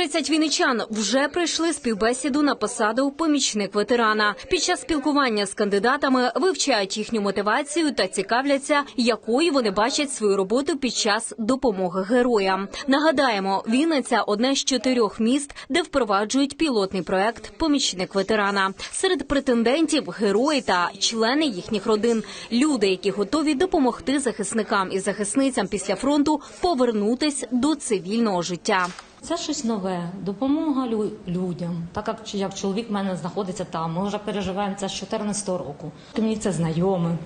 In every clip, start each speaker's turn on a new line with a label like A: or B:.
A: 30 вінничан вже прийшли співбесіду на посаду помічник ветерана. Під час спілкування з кандидатами вивчають їхню мотивацію та цікавляться, якою вони бачать свою роботу під час допомоги героям. Нагадаємо, Вінниця одне з чотирьох міст, де впроваджують пілотний проект Помічник ветерана. Серед претендентів герої та члени їхніх родин, люди, які готові допомогти захисникам і захисницям після фронту повернутись до цивільного життя.
B: Це щось нове, допомога лю- людям. Так як, як чоловік в мене знаходиться там, ми вже переживаємо це з 14 року. Мені це знайоме,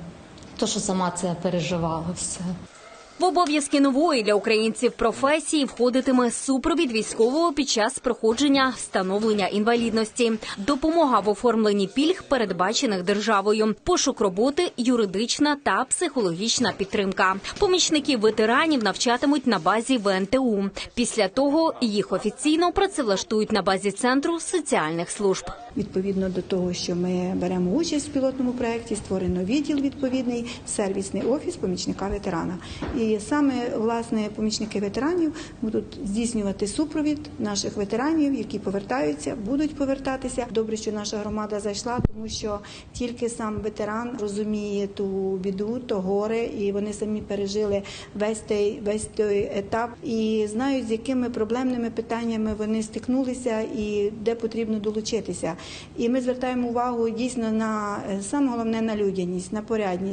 B: то що сама це переживала все.
A: В обов'язки нової для українців професії входитиме супровід військового під час проходження встановлення інвалідності, допомога в оформленні пільг, передбачених державою, пошук роботи, юридична та психологічна підтримка. Помічників ветеранів навчатимуть на базі ВНТУ. Після того їх офіційно працевлаштують на базі центру соціальних служб.
C: Відповідно до того, що ми беремо участь в пілотному проєкті, створено відділ відповідний, сервісний офіс помічника ветерана. І саме власне помічники ветеранів будуть здійснювати супровід наших ветеранів, які повертаються, будуть повертатися. Добре, що наша громада зайшла, тому що тільки сам ветеран розуміє ту біду, то горе, і вони самі пережили весь той весь той етап і знають, з якими проблемними питаннями вони стикнулися і де потрібно долучитися. І ми звертаємо увагу дійсно на саме головне на людяність, на порядність.